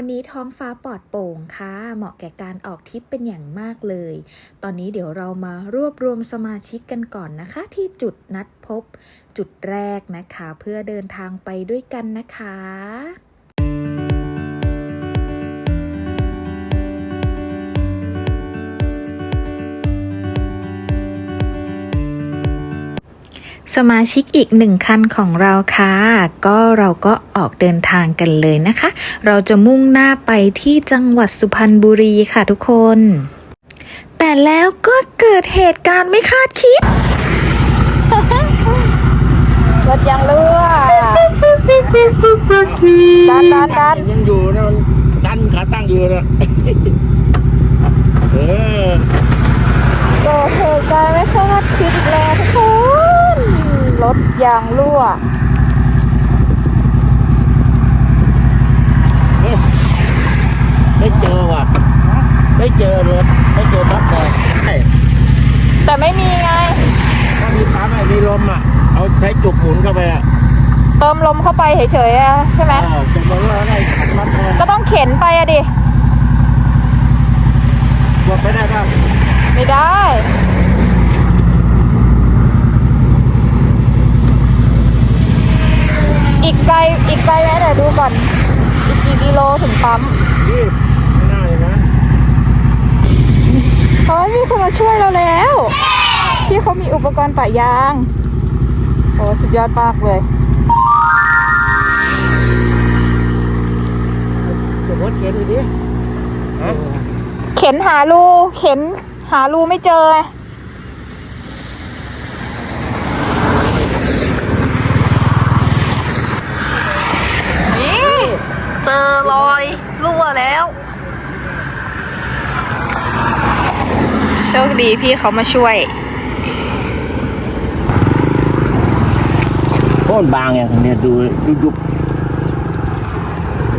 วันนี้ท้องฟ้าปลอดโปร่งค่ะ เหมาะแก่การออกทริปเป็นอย่างมากเลย ตอนนี้เดี๋ยวเรามารวบรวมสมาชิกกันก่อนนะคะ ที่จุดนัดพบ จุดแรกนะคะ เพื่อเดินทางไปด้วยกันนะคะ สมาชิกอีกหนึ่งคันของเราค่ะ ก็เราก็ออกเดินทางกันเลยนะคะ เราจะมุ่งหน้าไปที่จังหวัดสุพรรณบุรีค่ะทุกคน แต่แล้วก็เกิดเหตุการณ์ไม่คาดคิดรถยังรั่วดันดันดันยังอยู่นะมันดันขาตั้งอยู่นะเออเกิดเหตุการณ์ไม่คาดคิดอีกแล้วทุกคน รถยางรั่วไม่เจอว่ะ ไม่เจอรถ ไม่เจอรถเลยใช่แต่ไม่มีไงถ้ามีปั๊มไอ้มีลมอะ เอาใช้จุกหมุนเข้าไปอะ เติมลมเข้าไปเฉยๆอะใช่ไหมเออจุกหมุนแล้วไอ้ขันมัดเลยก็ต้องเข็นไปอะดิกดไปได้ป่ะไม่ได้ อีกไกล อีก ไกลไหมเดี๋ยวดูก่อน อีกกี่กิโลถึงปั๊มนี่ไม่น่าเลยนะเฮ้ยมีคนมาช่วยเราแล้วพี่เขามีอุปกรณ์ปะยาง โอ้สุดยอดมากเลยเดี๋ยวรถเข็นดูดิฮะเข็นหารูเข็นหารูไม่เจอไง นี่ เจอรอยรั่วแล้ว โชคดีพี่เขามาช่วยโคตรบางอย่างเนี่ยดูดูยุบ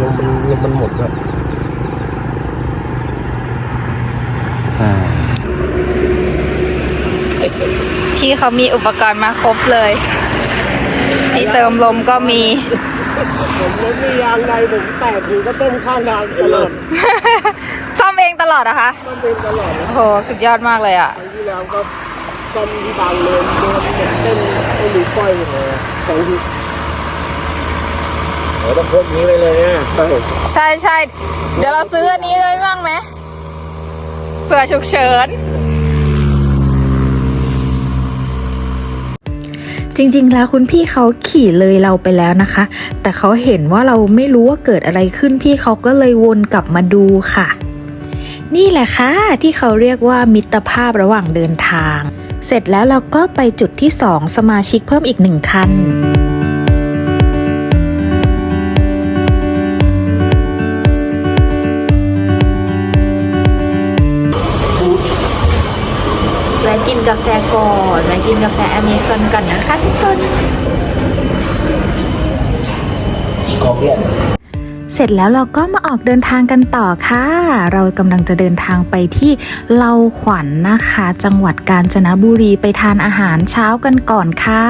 ลมมันลมมันหมดแล้วอ่าพี่เขามีอุปกรณ์มาครบเลยที่เติมลมก็มี ผมรถมียางในผมแตกอยู่ก็ต้มข้างทางตลอดซ่อมเองตลอดอะคะต้มเป็นตลอดนะโอ้โห สุดยอดมากเลยอะครั้งที่แล้วก็ต้มที่บางเลนโดนเหมือนเต้นไอ้หนูก้อยเลยสองทีโอ้ต้องพกนี้เลยเลยเนี่ยใช่ใช่ใช่เดี๋ยวเราซื้ออันนี้เลยบ้างไหมเผื่อฉุกเฉิน จริงๆ แล้วคุณพี่เขาขี่เลยเราไปแล้วนะคะ แต่เขาเห็นว่าเราไม่รู้ว่าเกิดอะไรขึ้นพี่เขาก็เลยวนกลับมาดูค่ะ นี่แหละค่ะที่เขาเรียกว่ามิตรภาพระหว่างเดินทาง เสร็จแล้วเราก็ไปจุดที่ 2 สมาชิกเพิ่มอีกหนึ่งคัน กาแฟก่อนไวะกินกาแฟอเมซอนกันนะคะทุกคนขอเพียนเสร็จแล้วเราก็มาออกเดินทางกันต่อค่ะ เรากำลังจะเดินทางไปที่เลาขวัญนนะคะ จังหวัดกาญจนบุรีไปทานอาหารเช้ากันก่อนค่ะ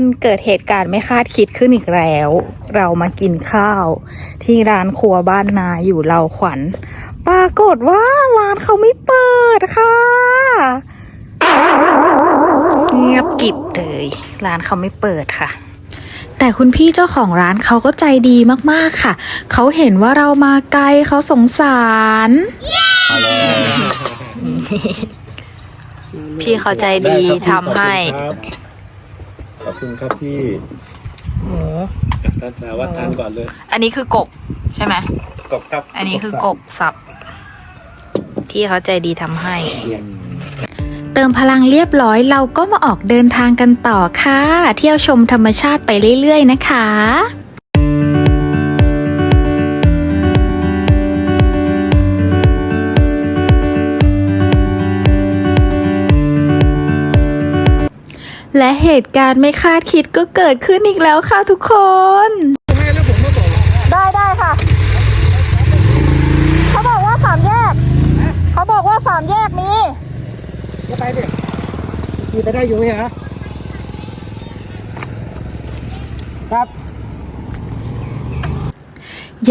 คนเกิดเหตุการณ์ไม่คาดคิดขึ้นอีกแล้ว เรามากินข้าว ที่ร้านครัวบ้านนาอยู่เราขวัญ ปรากฏว่าร้านเขาไม่เปิดค่ะ เงียบกิบเลย ร้านเขาไม่เปิดค่ะแต่คุณพี่เจ้าของร้านเขาก็ใจดีมากๆค่ะ เขาเห็นว่าเรามาไกลเขาสงสาร พี่เขาใจดีทำให้ อบคุณครับพี่หมูท่านสาวัตรทานก่อนเลย อันนี้คือกบใช่ไหมกบครับอันนี้คือกบสับ พี่เขาใจดีทำให้ เติมพลังเรียบร้อยเราก็มาออกเดินทางกันต่อค่ะ เที่ยวชมธรรมชาติไปเรื่อยๆนะคะ และเหตุการณ์ไม่คาดคิดก็เกิดขึ้นอีกแล้วค่ะทุกคน ได้ได้ค่ะ เขาบอกว่าสามแยก เขาบอกว่าสามแยกมีก็ไปดิขี่ไปได้อยู่ไหมฮะครับ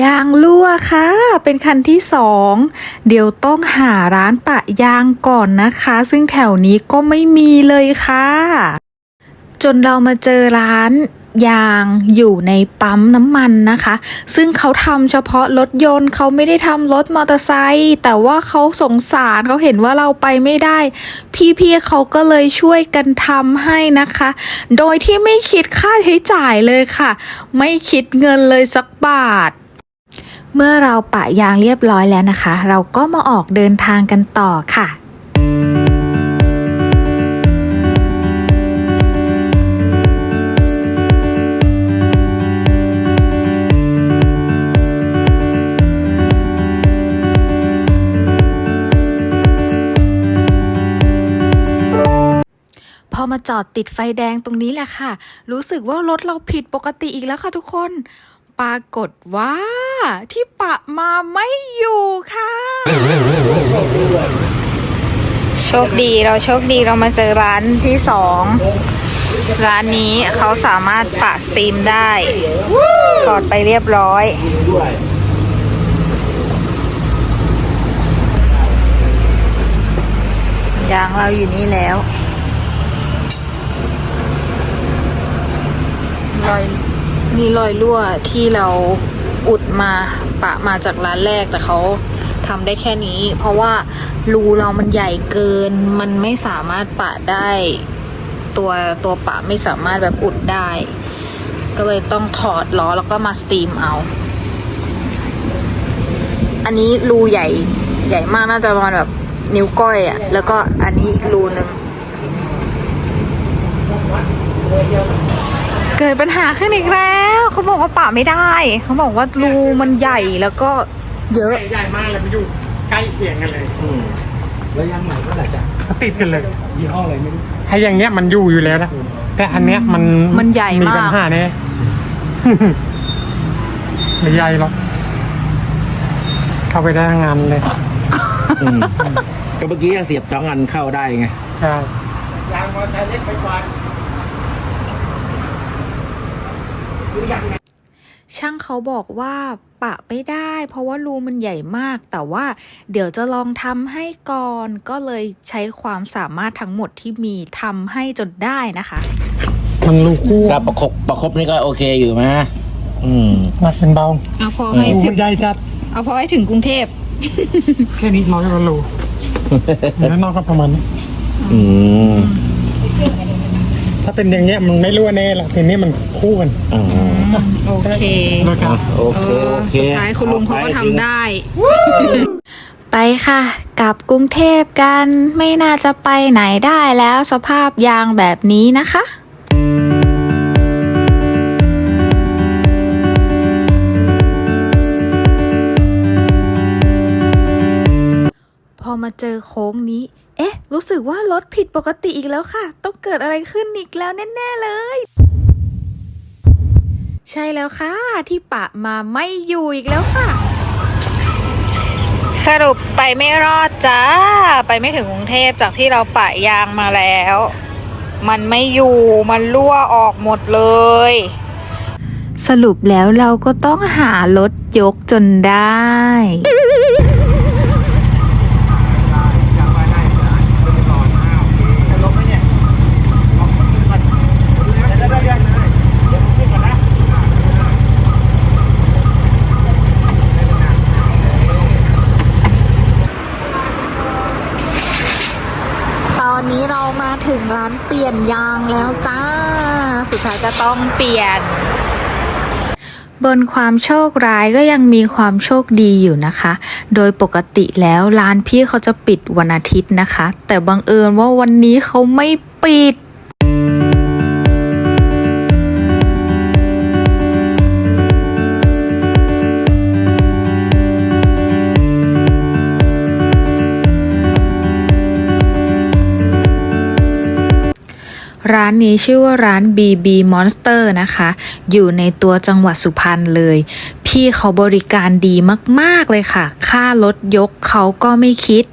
ยางรั่วค่ะ เป็นคันที่สองเดี๋ยวต้องหาร้านปะยางก่อนนะคะ ซึ่งแถวนี้ก็ไม่มีเลยค่ะ จนเรามาเจอร้านยางอยู่ในปั๊มน้ำมันนะคะ ซึ่งเขาทำเฉพาะรถยนต์เขาไม่ได้ทำรถมอเตอร์ไซค์แต่ว่าเขาสงสารเขาเห็นว่าเราไปไม่ได้ พี่ๆเขาก็เลยช่วยกันทำให้นะคะ โดยที่ไม่คิดค่าใช้จ่ายเลยค่ะ ไม่คิดเงินเลยสักบาทเมื่อเราปะยางเรียบร้อยแล้วนะคะ เราก็มาออกเดินทางกันต่อค่ะ มาจอดติดไฟแดงตรงนี้แหละค่ะ รู้สึกว่ารถเราผิดปกติอีกแล้วค่ะทุกคน ปรากฏว่า ที่ปะมาไม่อยู่ค่ะ โชคดีเราโชคดีเรามาเจอร้านที่สองร้านนี้เขาสามารถปะสตรีมได้ถอดไปเรียบร้อยด้วยยางเราอยู่นี่แล้ว รอยมีรอยรั่วที่เราอุดมาปะมาจากร้านแรกแต่เขาทำได้แค่นี้ เพราะว่ารูเรามันใหญ่เกิน มันไม่สามารถปะได้ ตัวตัวปะไม่สามารถแบบอุดได้ ก็เลยต้องถอดล้อแล้วก็มาสตรีมเอา อันนี้รูใหญ่ใหญ่มากน่าจะประมาณแบบนิ้วก้อยอะแล้วก็อันนี้รูหนึ่ง เกิดปัญหาขึ้นอีกแล้วเขาบอกว่าป่าไม่ได้เขาบอกว่ารูมันใหญ่แล้วก็เยอะใหญ่มากเลยมันอยู่ใกล้เคียงกันเลยอืมแล้วยางใหม่ก็ไหร่จ้ะติดกันเลยยี่ห้ออะไรไม่รู้ไอ้อย่างเงี้ยมันอยู่อยู่แล้วนะแต่อันเนี้ยมันมันใหญ่มากปัญหาแน่ไม่ใหญ่หรอกเข้าไปได้ทั้งงานเลยอืมก็เมื่อกี้ยังเสียบสองอันเข้าได้ไงใช่ยางมอเตอร์ไซค์เล็กไปก่อนซื้อยาง ช่างเขาบอกว่าปะไม่ได้ เพราะว่ารูมันใหญ่มาก แต่ว่าเดี๋ยวจะลองทำให้ก่อนก็เลยใช้ความสามารถทั้งหมดที่มีทำให้จนได้นะคะ มันรูคู่กับประคบประคบนี่ก็โอเคอยู่ไหมอืมหนักเป็นเบาเอาพอให้รูถึงใหญ่จัด เอาพอให้ถึงกรุงเทพ แค่นี้น้อยกว่ารูแล้วนอกก็ประมาณนี้อืม ถ้าเป็นอย่างเงี้ยมันไม่รั่วแน่หรอกทีนี้มันคู่กันอ๋อโอเคโดยการโอเคโอเคสุดท้ายคุณลุงเขาก็ทำได้ ไปค่ะ กลับกรุงเทพกันไม่น่าจะไปไหนได้แล้วสภาพยางแบบนี้นะคะพอมาเจอโค้งนี้ เอ๊ะ รู้สึกว่ารถผิดปกติอีกแล้วค่ะ ต้องเกิดอะไรขึ้นอีกแล้วแน่ ๆ เลย ใช่แล้วค่ะ ที่ปะมาไม่อยู่อีกแล้วค่ะ สรุปไปไม่รอดจ้า ไปไม่ถึงกรุงเทพจากที่เราปะยางมาแล้ว มันไม่อยู่ มันรั่วออกหมดเลย สรุปแล้วเราก็ต้องหารถยกจนได้ ตอนนี้เรามา ถึงร้านเปลี่ยนยางแล้วจ้า สุดท้ายก็ต้องเปลี่ยน บนความโชคร้ายก็ยังมีความโชคดีอยู่นะคะ โดยปกติแล้วร้านพี่เขาจะปิดวันอาทิตย์นะคะ แต่บังเอิญว่าวันนี้เขาไม่ปิด ร้านนี้ชื่อว่าร้าน BB Monster นะคะ อยู่ในตัวจังหวัดสุพรรณเลย พี่เขาบริการดีมากๆเลยค่ะ ค่ารถยกเขาก็ไม่คิด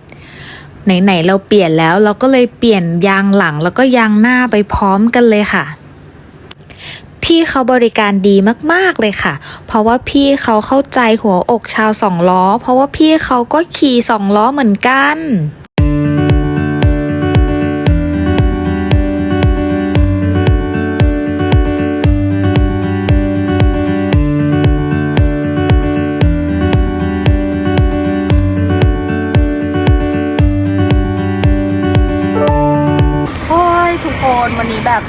ไหนๆเราเปลี่ยนแล้วเราก็เลยเปลี่ยนยางหลังแล้วก็ยางหน้าไปพร้อมกันเลยค่ะพี่เขาบริการดีมาก ๆ เลยค่ะ เพราะว่าพี่เขาเข้าใจหัวอกชาวสองล้อ เพราะว่าพี่เขาก็ขี่สองล้อเหมือนกัน คนวันนี้แบบ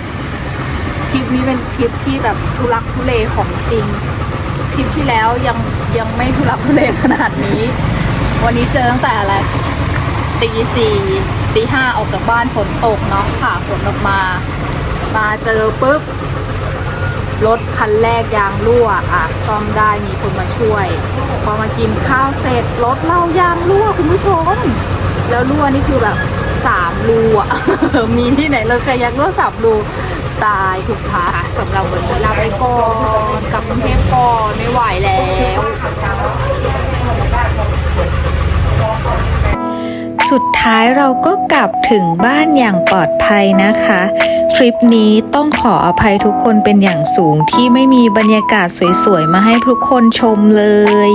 ทริปนี้เป็นทริปที่แบบทุลักทุเลของจริงทริปที่แล้วยังยังไม่ทุลักทุเลขนาดนี้ วันนี้เจอตั้งแต่อะไรตีสี่ตีห้าออกจากบ้านฝนตกเนาะผ่าฝนออกมา มาเจอปุ๊บรถคันแรกยางรั่วอะซ่อมได้มีคนมาช่วย พอมากินข้าวเสร็จรถเรายางรั่วคุณผู้ชม แล้วรั่วนี่คือแบบ สามรูอะ มีที่ไหนเลยเคยยักรั่วสามรูตายถูกพาสำหรับวันนี้ลาไปก่อนกับกรุงเทพก่อนไม่ไหวแล้วสุดท้ายเราก็กลับถึงบ้านอย่างปลอดภัยนะคะ ทริปนี้ต้องขออภัยทุกคนเป็นอย่างสูงที่ไม่มีบรรยากาศสวยๆ มาให้ทุกคนชมเลย